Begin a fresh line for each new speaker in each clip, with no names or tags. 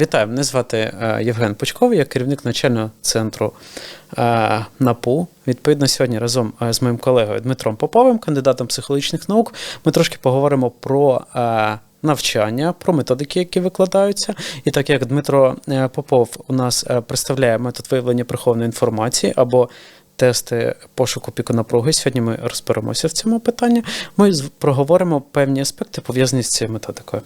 Вітаю, мене звати е, Євген Пучков, я керівник навчального центру е, НАПУ. Відповідно, сьогодні разом е, з моїм колегою Дмитром Поповим, кандидатом психологічних наук, ми трошки поговоримо про навчання, про методики, які викладаються. І так як Дмитро Попов у нас представляє метод виявлення прихованої інформації або тести пошуку піку напруги. Сьогодні ми розберемося в цьому питанні. Ми проговоримо певні аспекти, пов'язані з цією методикою.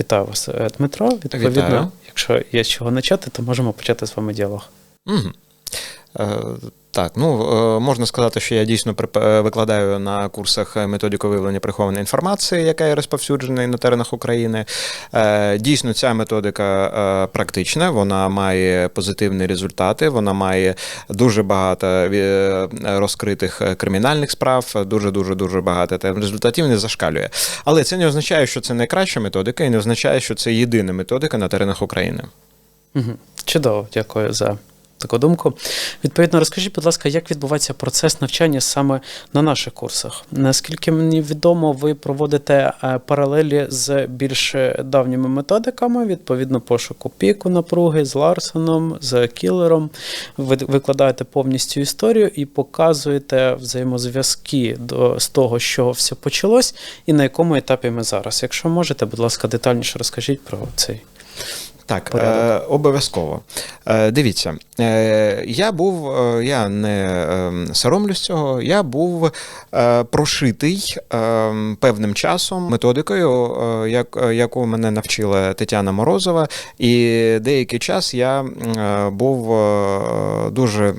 Вітаю вас, е, Дмитро. Відповідно,
Вітаю.
якщо є з чого почати, то можемо почати з вами діалог.
Угу. Е, так, ну е, можна сказати, що я дійсно е, викладаю на курсах методику виявлення прихованої інформації, яка є розповсюджена на теренах України. Дійсно, ця методика практична, вона має позитивні результати, вона має дуже багато розкритих кримінальних справ, дуже дуже дуже багато та результатів не зашкалює. Але це не означає, що це найкраща методика, і не означає, що це єдина методика на теренах України.
Чудово, дякую за таку думку. Відповідно, розкажіть, будь ласка, як відбувається процес навчання саме на наших курсах? Наскільки мені відомо, ви проводите е, паралелі з більш давніми методиками, відповідно, пошуку піку напруги з Ларсоном, з кілером. Ви викладаєте повністю історію і показуєте взаємозв'язки до, з того, що все почалось, і на якому етапі ми зараз. Якщо можете, будь ласка, детальніше розкажіть про цей.
Так, е, обов'язково. Е, дивіться, е, я був, е, я не е, соромлюсь цього, я був прошитий е, певним часом методикою, як, яку мене навчила Тетяна Морозова, і деякий час я був дуже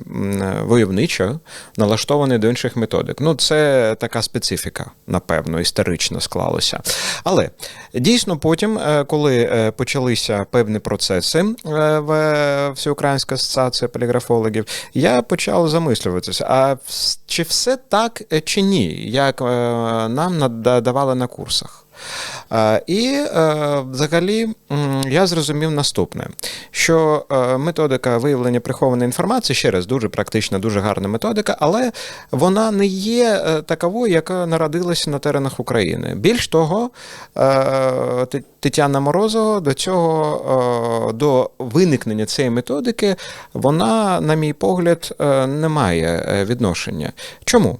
войовничо налаштований до інших методик. Ну, це така специфіка, напевно, історично склалося. Але дійсно потім, коли почалися певні процеси в Всеукраїнська асоціація поліграфологів, я почав замислюватися, а чи все так е, чи ні, як е, нам надавали давали на курсах. Е, І е, взагалі я зрозумів наступне: що е, методика виявлення прихованої інформації, ще раз, дуже практична, дуже гарна методика, але вона не є таковою, яка народилася на теренах України. Більш того, Тетяна Морозова до цього, до виникнення цієї методики, вона, на мій погляд, не має відношення. Чому?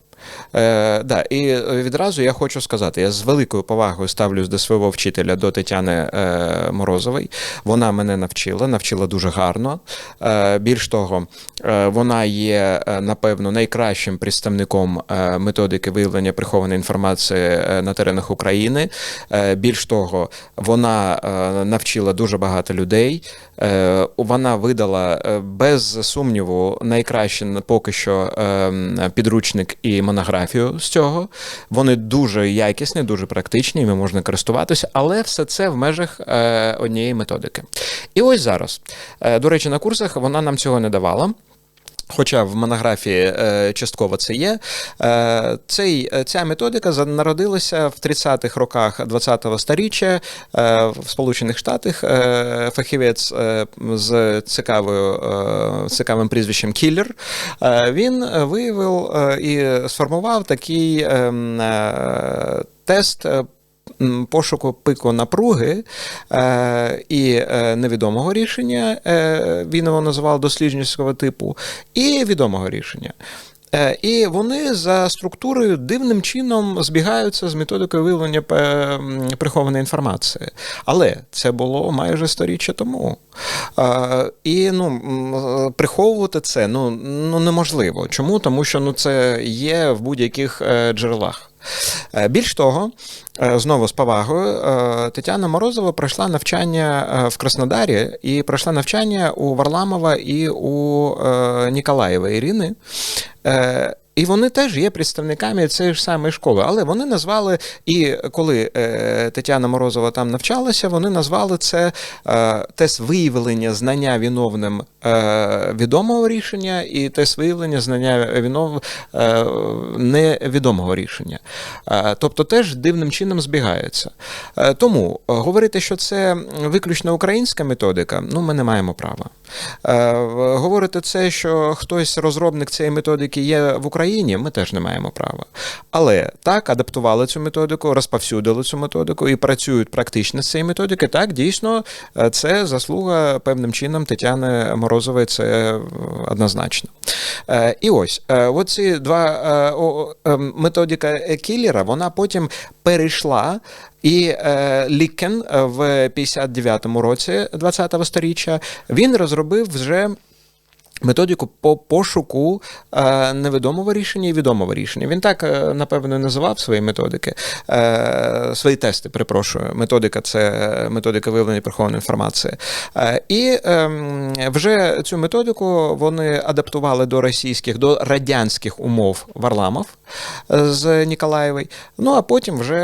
Е, да, і відразу я хочу сказати, я з великою повагою ставлюсь до свого вчителя, до Тетяни е, Морозової. Вона мене навчила, навчила дуже гарно. Е, більш того, е, вона є, е, напевно, найкращим представником е, методики виявлення прихованої інформації е, на теренах України. Е, більш того, вона е, навчила дуже багато людей. Е, Вона видала е, без сумніву найкраще поки що е, підручник і монографію з цього. Вони дуже якісні, дуже практичні, ними можна користуватися, але все це в межах однієї методики. І ось зараз. До речі, на курсах вона нам цього не давала. Хоча в монографії е, частково це є. Е, цей, е, ця методика народилася в 30-х роках 20-го сторіччя в Сполучених Штатах. Фахівець з цікавою, цікавим прізвищем Кіллер. Він виявив і сформував такий ем, тест. Пошуку пику напруги е, і е, невідомого рішення, е, він його називав досліджницького типу, і відомого рішення. І вони за структурою дивним чином збігаються з методикою виявлення прихованої інформації. Але це було майже сторіччя тому. І ну, приховувати це ну, ну, неможливо. Чому? Тому що ну, це є в будь-яких джерелах. Е, Більш того, е, знову з повагою, е, Тетяна Морозова пройшла навчання в Краснодарі і пройшла навчання у Варламова і у Ніколаєва Ірини. І вони теж є представниками цієї ж самої школи, але вони назвали, і коли е, Тетяна Морозова там навчалася, вони назвали це е, тест виявлення знання виновним е, відомого рішення і тест виявлення знання вінов, е, невідомого рішення. Е, тобто теж дивним чином збігаються. Е, тому е, говорити, що це виключно українська методика, ну ми не маємо права. Е, говорити це, що хтось розробник цієї методики є в Україні, ми теж не маємо права. Але так, адаптували цю методику, розповсюдили цю методику і працюють практично з цієї методики. Так, дійсно, е, це заслуга певним чином Тетяни Морозової, це е, однозначно. Е, І ось оці два методика кілера, вона потім перейшла. І е, Лікен в 59-му році 20-го сторіччя він розробив вже. Методику по пошуку е, невідомого рішення і відомого рішення. Він так, е, напевно, називав свої методики, е, свої тести, перепрошую. Методика це методика виявлення прихованої інформації. І е, вже цю методику вони адаптували до російських, до радянських умов Варламов з Ніколаєвої. Ну а потім вже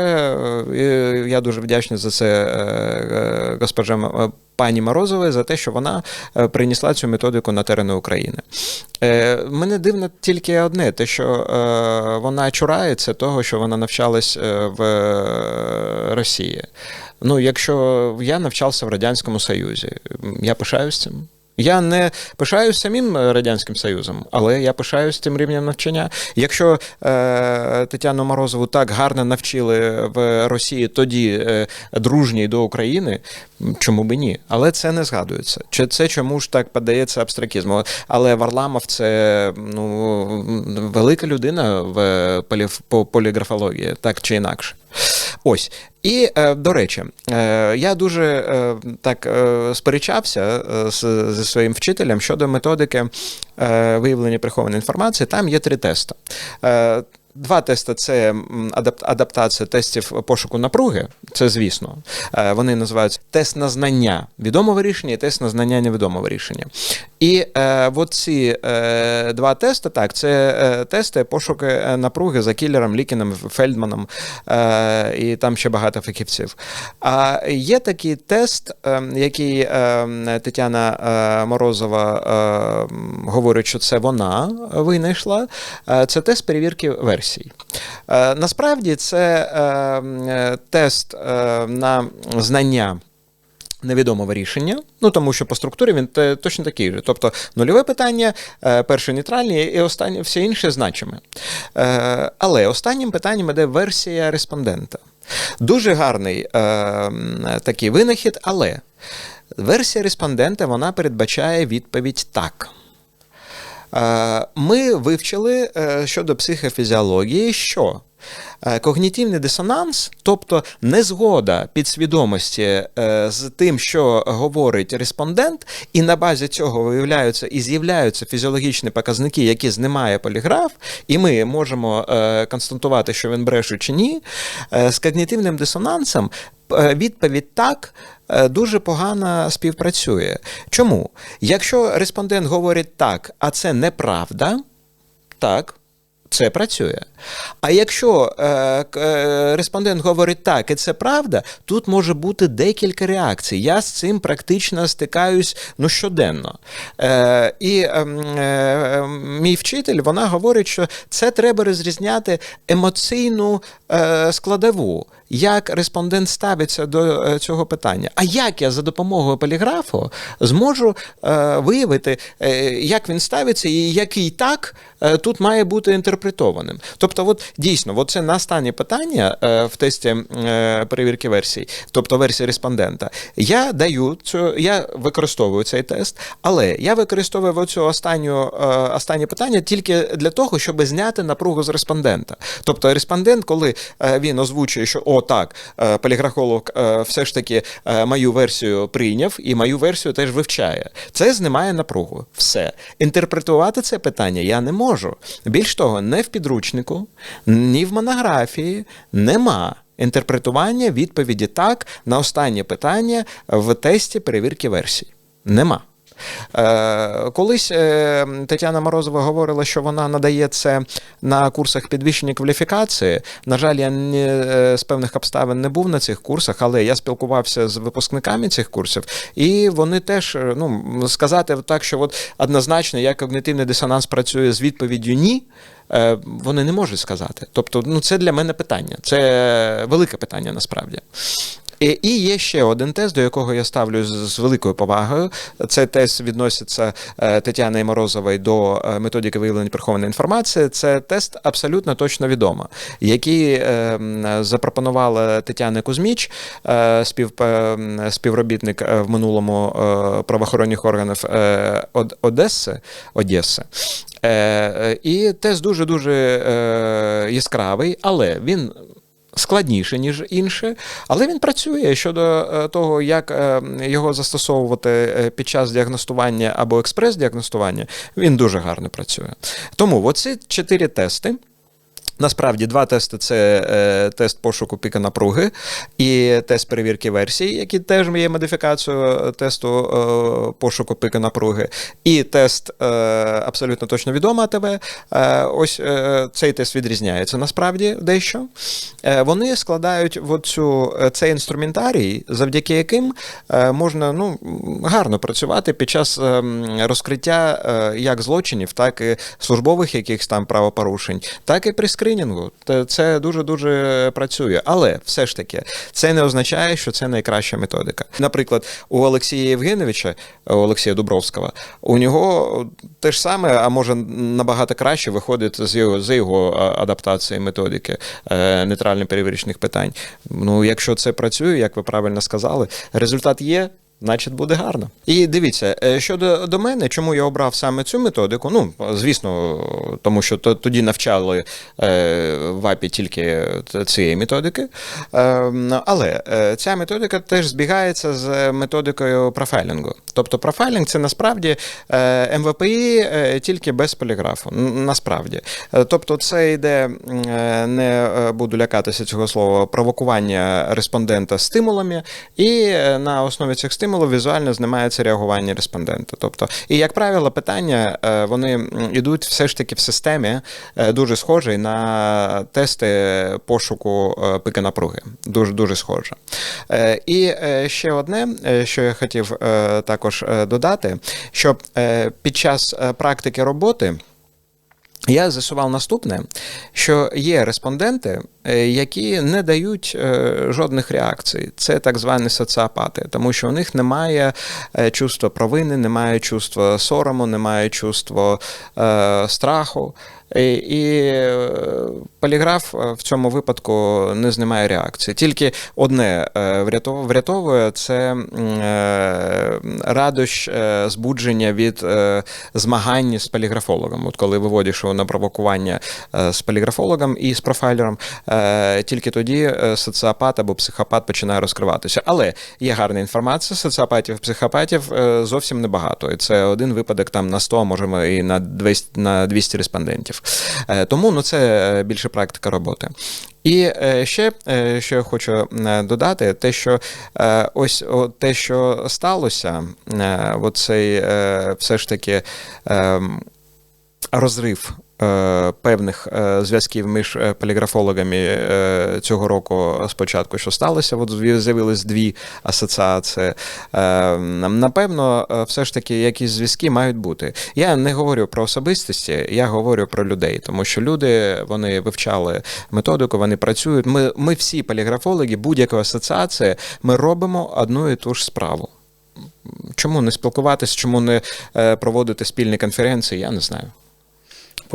я дуже вдячний за це госпожа пані Морозової за те, що вона е, принесла цю методику на терени України. Е, Мене дивно тільки одне: те, що е, вона чурається того, що вона навчалась в Росії. Ну, якщо я навчався в Радянському Союзі, я пишаюсь цим. Я не пишаюсь самим Радянським Союзом, але я пишаюсь тим рівнем навчання. Якщо е, Тетяну Морозову так гарно навчили в Росії тоді е, дружній до України, чому би ні? Але це не згадується. Чи це чому ж так подається абстракізму? Але Варламов це ну, велика людина в полі, по поліграфології, так чи інакше. Ось. І, е, до речі, е, я дуже е, так сперечався зі своїм вчителем щодо методики виявлення прихованої інформації. Там є три тести. Два тести це адаптація тестів пошуку напруги. Це звісно. Е, Вони називаються тест на знання відомого рішення і тест на знання невідомого рішення. І е, от ці е, два тести, так, це е, тести пошуки е, напруги за кілером, Лікіном, Фельдманом е, і там ще багато фахівців. А є такий тест, е, який е, Тетяна е, Морозова е, говорить, що це вона винайшла. Е, Це тест перевірки версій. Е, Насправді це е, е, тест на знання. Невідомого рішення, ну тому що по структурі він точно такий же. Тобто нульове питання, перше нейтральне і останнє все інше значиме. Але останнім питанням іде версія респондента. Дуже гарний такий винахід, але версія респондента вона передбачає відповідь так. Е, Ми вивчили е, щодо психофізіології, що е, когнітивний дисонанс, тобто незгода підсвідомості з тим, що говорить респондент, і на базі цього виявляються і з'являються фізіологічні показники, які знімає поліграф, і ми можемо констатувати, що він бреше чи ні. З когнітивним дисонансом відповідь так дуже погано співпрацює. Чому? Якщо респондент говорить так, а це неправда, так. Це працює. А якщо е, е, респондент говорить так, і це правда, тут може бути декілька реакцій. Я з цим практично стикаюсь ну, щоденно. Е, і е, е, мій вчитель вона говорить, що це треба розрізняти емоційну е, складову. Як респондент ставиться до е, цього питання? А як я за допомогою поліграфу зможу е, виявити, е, як він ставиться, і який так тут має бути інтерпретованим? Тобто, от дійсно, от це на останнє питання в тесті перевірки версій, тобто версії респондента. Я даю цю, я використовую цей тест, але я використовую оцю останню останнє питання тільки для того, щоб зняти напругу з респондента. Тобто, респондент, коли він озвучує, що о, так, е, поліграфолог е, все ж таки е, мою версію прийняв і мою версію теж вивчає. Це знімає напругу. Все. Інтерпретувати це питання я не можу. Більш того, не в підручнику, ні в монографії нема. Інтерпретування відповіді так на останнє питання в тесті перевірки версій. Нема. Е, Колись е, Тетяна Морозова говорила, що вона надає це на курсах підвищення кваліфікації. На жаль, я не, з певних обставин не був на цих курсах, але я спілкувався з випускниками цих курсів, і вони теж е, ну, сказати так, що от однозначно як когнитивний дисонанс працює з відповіддю ні. Вони не можуть сказати. Тобто, ну це для мене питання. Це велике питання насправді. І і є ще один тест, до якого я ставлю з, великою повагою. Цей тест відноситься е, Тетяни Морозової до е, методики виявлення прихованої інформації. Це тест абсолютно точно відомо, який е, запропонувала Тетяна Кузьміч, е, е, співробітник е, в минулому е, правоохоронних органів е, Одеси, Одеси. Е, е, І тест дуже дуже е, яскравий, але він складніше, ніж інше, але він працює щодо е, того, як е, його застосовувати е, під час діагностування або експрес-діагностування, він дуже гарно працює. Тому оці чотири тести. Насправді, два тести це е, тест пошуку піка напруги і тест перевірки версій, який теж є модифікацією тесту е, пошуку піка напруги, і тест е, абсолютно точно відома АТВ. Е, ось е, цей тест відрізняється насправді дещо. Е, вони складають от цю, е, цей інструментарій, завдяки яким е, можна ну, гарно працювати під час е, розкриття е, як злочинів, так і службових якихось там правопорушень, так і при скринінгу. Це дуже-дуже працює. Але все ж таки, це не означає, що це найкраща методика. Наприклад, у Олексія Євгеновича, у Олексія Дубровського, у нього те ж саме, а може набагато краще виходить з його, з його адаптації методики е, нейтрально-перевірочних питань. Ну, якщо це працює, як ви правильно сказали, результат є. Значить, буде гарно. І дивіться, е, щодо до мене, чому я обрав саме цю методику? Ну, звісно, тому що тоді навчали е, в АПІ тільки цієї методики. Е, але е, ця методика теж збігається з методикою профайлінгу. Тобто профайлінг це насправді МВПІ тільки без поліграфу. Насправді. Тобто, це йде, не буду лякатися цього слова, провокування респондента стимулами, і на основі цих стимулів візуально знімається реагування респондента. Тобто, і як правило, питання е, вони йдуть все ж таки в системі е, дуже схожі на тести пошуку е, пики напруги. Дуже дуже схоже. І ще одне, що я хотів також додати, що під час практики роботи. Я з'ясував наступне, що є респонденти, е, які не дають е, жодних реакцій. Це так звані соціопати, тому що у них немає е, чувства провини, немає чувства сорому, немає чувства страху. І, поліграф е, в цьому випадку не знімає реакції. Тільки одне е, врятовує це е, радощ збудження від змагань з поліграфологом. От коли виводиш його на провокування з поліграфологом і з профайлером, тільки тоді соціопат або психопат починає розкриватися. Але є гарна інформація: соціопатів, психопатів зовсім небагато. І це один випадок там на 100, можемо і на 200, на 200 респондентів. Тому ну, це більше практика роботи. І е, ще, е, що я хочу е, додати, те, що ось те, що сталося, оцей все ж таки е, розрив. Е, Певних е, зв'язків між е, поліграфологами цього року спочатку, що сталося, от з'явились дві асоціації. Напевно, все ж таки якісь зв'язки мають бути. Я не говорю про особистості, я говорю про людей, тому що люди вони вивчали методику, вони працюють. Ми, ми всі поліграфологи, будь-яка асоціація, ми робимо одну і ту ж справу. Чому не спілкуватись, чому не проводити спільні конференції, я не знаю.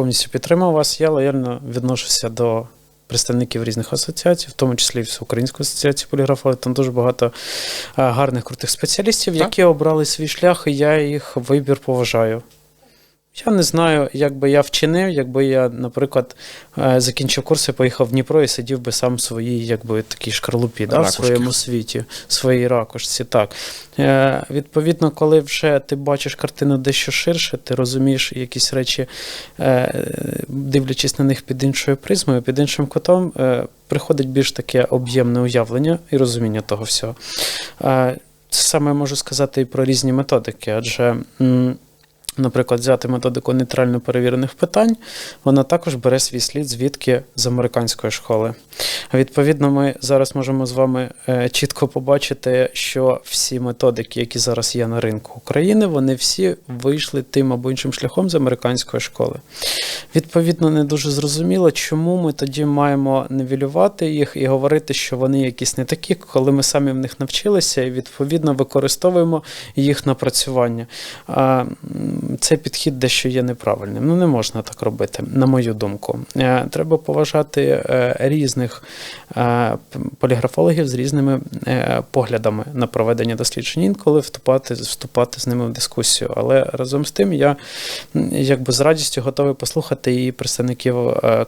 Повністю підтримав вас. Я лояльно відношуся до представників різних асоціацій, в тому числі і Всеукраїнської асоціації поліграфологів. Там дуже багато гарних крутих спеціалістів,
Так.
які обрали свій шлях, і я їх вибір поважаю. Я не знаю, як би я вчинив, якби я, наприклад, е, закінчив курс і поїхав в Дніпро і сидів би сам в своїй, якби такій шкарлупі, да, в своєму світі, в своїй ракушці. Так. Е, відповідно, коли вже ти бачиш картину дещо ширше, ти розумієш якісь речі, е, дивлячись на них під іншою призмою, під іншим кутом, е, приходить більш таке об'ємне уявлення і розуміння того всього. Е, це саме можу сказати і про різні методики, адже. м, Наприклад, взяти методику нейтрально перевірених питань, вона також бере свій слід звідки з американської школи. Відповідно, ми зараз можемо з вами е, чітко побачити, що всі методики, які зараз є на ринку України, вони всі вийшли тим або іншим шляхом з американської школи. Відповідно, не дуже зрозуміло, чому ми тоді маємо нивелювати їх і говорити, що вони якісь не такі, коли ми самі в них навчилися і відповідно використовуємо їх напрацювання. Цей підхід дещо є неправильним. Ну не можна так робити, на мою думку. Е, Треба поважати е, різних е, поліграфологів з різними поглядами на проведення досліджень, інколи вступати, вступати з ними в дискусію. Але разом з тим я якби з радістю готовий послухати і представників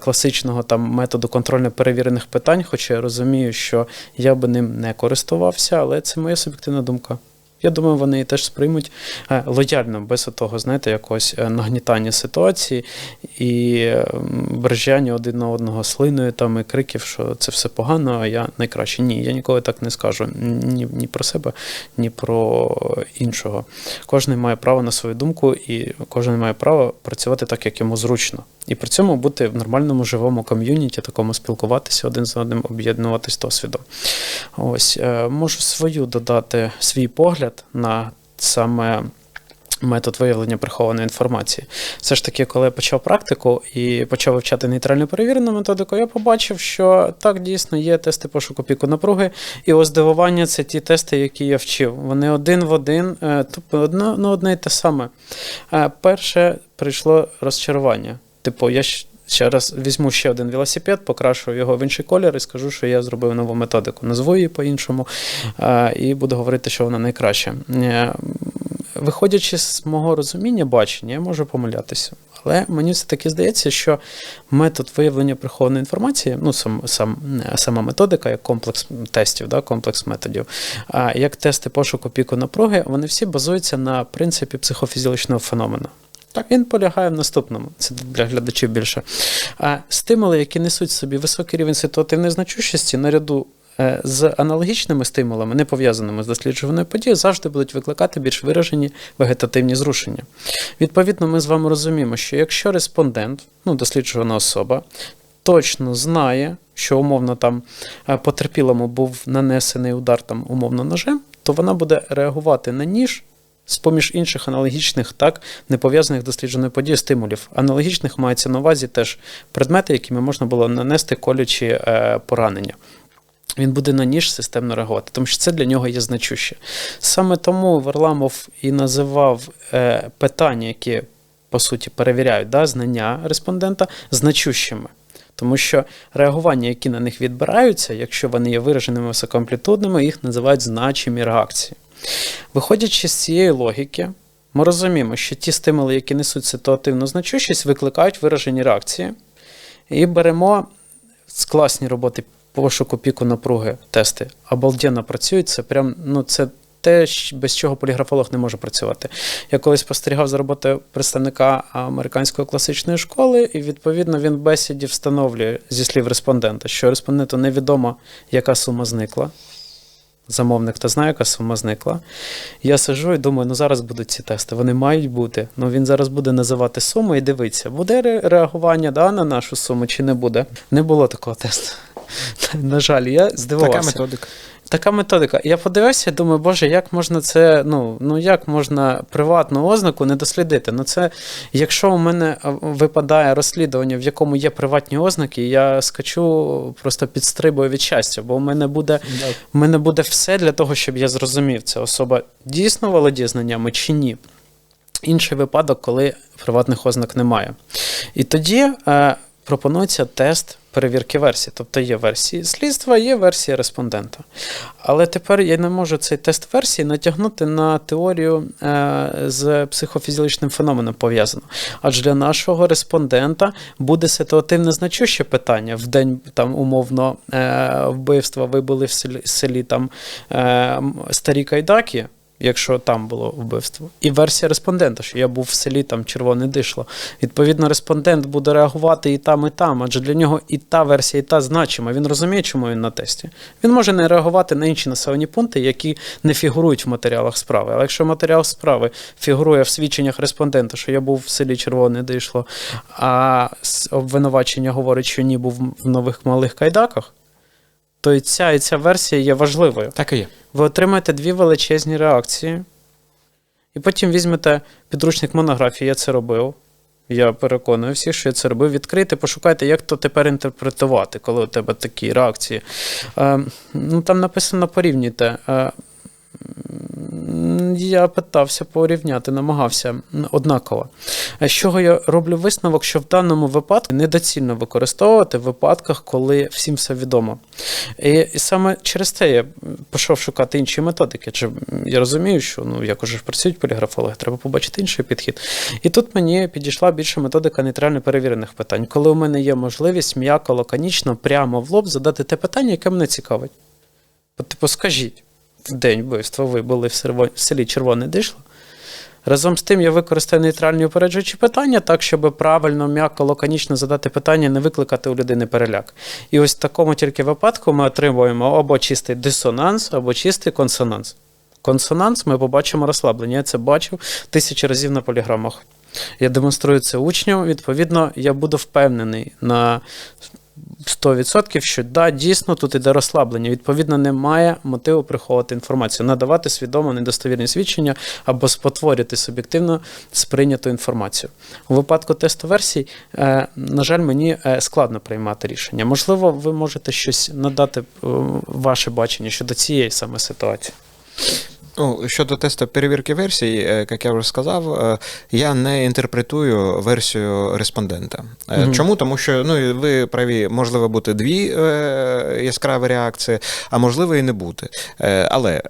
класичного там методу контрольно перевірених питань, хоча я розумію, що я би ним не користувався, але це моя суб'єктивна думка. Я думаю, вони її теж сприймуть е, лояльно, без того, знаєте, якогось е, нагнітання ситуації і е, брежання один на одного слиною там і криків, що це все погано, а я найкраще. Ні, я ніколи так не скажу. Ні, ні про себе, ні про іншого. Кожен має право на свою думку, і кожен має право працювати так, як йому зручно. І при цьому бути в нормальному живому ком'юніті, такому спілкуватися один з одним, об'єднуватись досвідом. Ось е, можу свою додати свій погляд на саме. Метод виявлення прихованої інформації. Все ж таки, коли я почав практику і почав вивчати нейтрально перевірену методику, я побачив, що так дійсно є тести пошуку піку напруги, і ось здивування це ті тести, які я вчив. Вони один в один, е, тобто одно, ну, одне й те саме. Е, Перше прийшло розчарування. Типу, я ще раз візьму ще один велосипед, покрашу його в інший колір і скажу, що я зробив нову методику. Назву її по-іншому і буду говорити, що вона найкраща. Е, Виходячи з мого розуміння, бачення, я можу помилятися. Але мені все-таки здається, що метод виявлення прихованої інформації, ну сам, сам, е, сама методика, як комплекс тестів, да, комплекс методів, як тести пошуку піку напруги, вони всі базуються на принципі психофізіологічного феномену. Так, він полягає в наступному, це для глядачів більше. А стимули, які несуть собі високий рівень ситуативної значущості, наряду е, з аналогічними стимулами, не пов'язаними з досліджуваною подією, завжди будуть викликати більш виражені вегетативні зрушення. Відповідно, ми з вами розуміємо, що якщо респондент, ну, досліджувана особа, точно знає, що умовно там е, потерпілому був нанесений удар там умовно ножем, то вона буде реагувати на ніж з-поміж інших аналогічних, так, не пов'язаних дослідженою подією стимулів. Аналогічних мається на увазі теж предмети, якими можна було нанести колючі е, поранення. Він буде на ніж системно реагувати, тому що це для нього є значуще. Саме тому Варламов і називав е, питання, які по суті перевіряють да, знання респондента, значущими. Тому що реагування, які на них відбираються, якщо вони є вираженими високоамплітудними, їх називають значимі реакції. Виходячи з цієї логіки, ми розуміємо, що ті стимули, які несуть ситуативну значущість, викликають виражені реакції. І беремо класні роботи пошуку піку напруги тести. Обалденно працюють. Це прям, ну, це те, без чого поліграфолог не може працювати. Я колись спостерігав за роботою представника американської класичної школи, і відповідно він в бесіді встановлює зі слів респондента, що респонденту невідомо, яка сума зникла. Замовник то знає, яка сума зникла. Я сижу і думаю, ну зараз будуть ці тести, вони мають бути. Ну він зараз буде називати суму і дивиться, буде реагування да, на нашу суму чи не буде. Не було такого тесту. На жаль, я здивувався.
Така методика.
Така методика. Я подивився, думаю, боже, як можна це, ну, ну як можна приватну ознаку не дослідити? Ну це, якщо у мене випадає розслідування, в якому є приватні ознаки, я скачу, просто підстрибую від щастя, бо у мене буде, у мене буде все для того, щоб я зрозумів, ця особа дійсно володіє знаннями чи ні. Інший випадок, коли приватних ознак немає. І тоді е, пропонується тест перевірки версій. Тобто є версії слідства, є версія респондента. Але тепер я не можу цей тест версії натягнути на теорію е, з психофізіологічним феноменом пов'язано. Адже для нашого респондента буде ситуативне значуще питання в день там умовно е, вбивства вибили в селі, селі там е, старі кайдаки. Якщо там було вбивство. І версія респондента, що я був в селі, там червоне дишло. Відповідно, респондент буде реагувати і там, і там, адже для нього і та версія, і та значима. Він розуміє, чому він на тесті. Він може не реагувати на інші населені пункти, які не фігурують в матеріалах справи. Але якщо матеріал справи фігурує в свідченнях респондента, що я був в селі Червоне дишло, а обвинувачення говорить, що ні, був в нових малих кайдаках, то і ця і ця версія є важливою.
Так і є.
Ви отримаєте дві величезні реакції, і потім візьмете підручник монографії, я це робив. Я переконую всіх, що я це робив. Відкрийте, пошукайте, як то тепер інтерпретувати, коли у тебе такі реакції. Е, ну, там написано порівнюйте. Е, я питався порівняти, намагався однаково. Е, З чого я роблю висновок, що в даному випадку недоцільно використовувати в випадках, коли всім все відомо. І, саме через це я пішов шукати інші методики. Чи я розумію, що ну як уже працюють поліграфологи, треба побачити інший підхід. І тут мені підійшла більше методика нейтрально перевірених питань, коли у мене є можливість м'яко, лаконічно, прямо в лоб задати те питання, яке мене цікавить. Типу, скажіть, день вбивства ви були в в селі Червоне дишло. Разом з тим я використаю нейтральні упереджуючі питання так, щоб правильно, м'яко, лаконічно задати питання, не викликати у людини переляк. І ось в такому тільки випадку ми отримуємо або чистий дисонанс, або чистий консонанс. Консонанс ми побачимо розслаблення. Я це бачив тисячі разів на поліграмах. Я демонструю це учням. Відповідно, я буду впевнений на 100%, що да, дійсно тут іде розслаблення. Відповідно, немає мотиву приховувати інформацію, надавати свідомо недостовірні свідчення або спотворювати суб'єктивно сприйняту інформацію. У випадку тесту версій, е, на жаль, мені е, складно приймати рішення. Можливо, ви можете щось надати е, ваше бачення щодо цієї саме ситуації.
Ну, щодо тесту перевірки версій, е, як я вже сказав, е, я не інтерпретую версію респондента. Е,
Мгм.
Чому? Тому що ну, ви праві, можливо бути дві яскраві реакції, а можливо і не бути. Але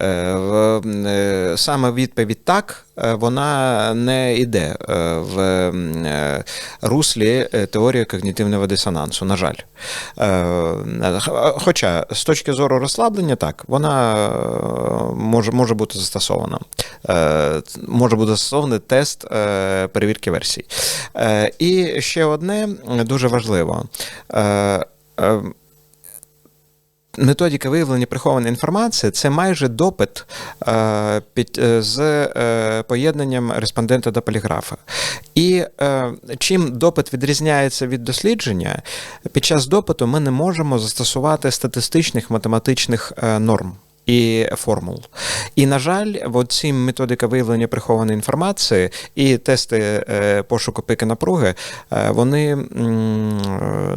саме відповідь так. Вона не йде в руслі теорії когнітивного дисонансу, на жаль. Хоча з точки зору розслаблення, так, вона може, може бути застосована. Е, Може бути застосований тест е, перевірки версій. Е, І ще одне дуже важливо. Методика виявлення прихованої інформації це майже допит е, під, з е, поєднанням респондента до поліграфа. І е, чим допит відрізняється від дослідження, під час допиту ми не можемо застосувати статистичних математичних е, норм. І формул. І, на жаль, ці методика виявлення прихованої інформації і тести е, пошуку пики напруги, е, вони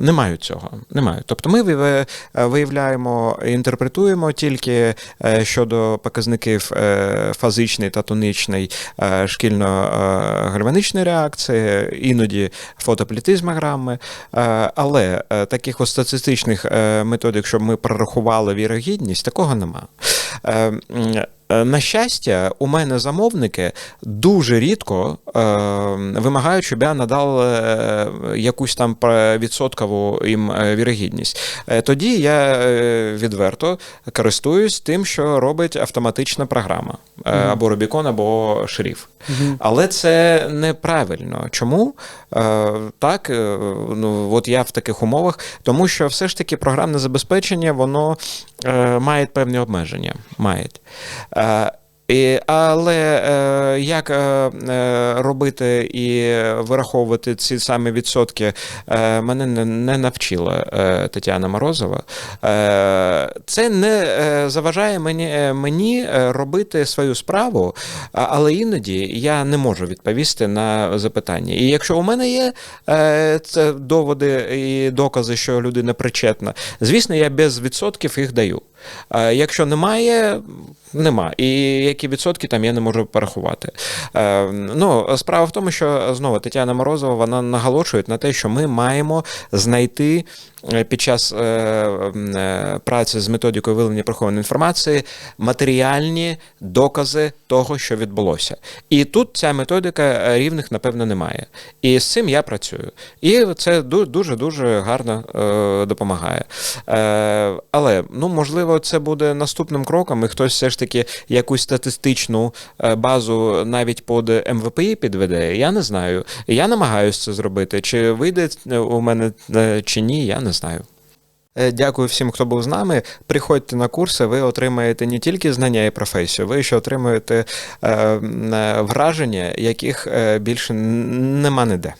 не мають цього. Не мають. Тобто ми вияве- виявляємо, інтерпретуємо тільки е, щодо показників е, фазичної та тоничної е, шкільно-гальваничної реакції, іноді фотоплітизмограми, Е, але е, таких статистичних е, методик, щоб ми прорахували вірогідність, такого нема. Е, е, На щастя, у мене замовники дуже рідко е, вимагають, щоб я надав е, якусь там відсоткову їм е, вірогідність. Е, Тоді я е, відверто користуюсь тим, що робить автоматична програма е, або Рубікон, або Але це неправильно. Чому? Е, так, е, ну, от я в таких умовах, тому що все ж таки програмне забезпечення, воно е, має певні обмеження. Має. Е, і, але е, як е, е, робити і вираховувати ці самі відсотки, е, мене не, не навчила е, Тетяна Морозова. Е, це не е, заважає мені, е, мені робити свою справу, але іноді я не можу відповісти на запитання. І якщо у мене є е, це доводи і докази, що людина причетна, звісно, я без відсотків їх даю. Якщо немає, нема. І які відсотки там я не можу порахувати. Е, ну, справа в тому, що знову Тетяна Морозова вона наголошує на те, що ми маємо знайти е, під час е, праці з методикою виявлення прихованої інформації матеріальні докази того, що відбулося. І тут ця методика рівних, напевно, немає. І з цим я працюю. І це дуже дуже гарно допомагає. Але ну можливо, це буде наступним кроком, і хтось все ж таки якусь статистичну е, базу навіть під МВПІ підведе, я не знаю. Я намагаюся це зробити. Чи вийде е, у мене е, чи ні, я не знаю. Дякую всім, хто був з нами. Приходьте на курси, ви отримаєте не тільки знання і професію, ви ще отримуєте е, е, враження, яких більше нема ніде.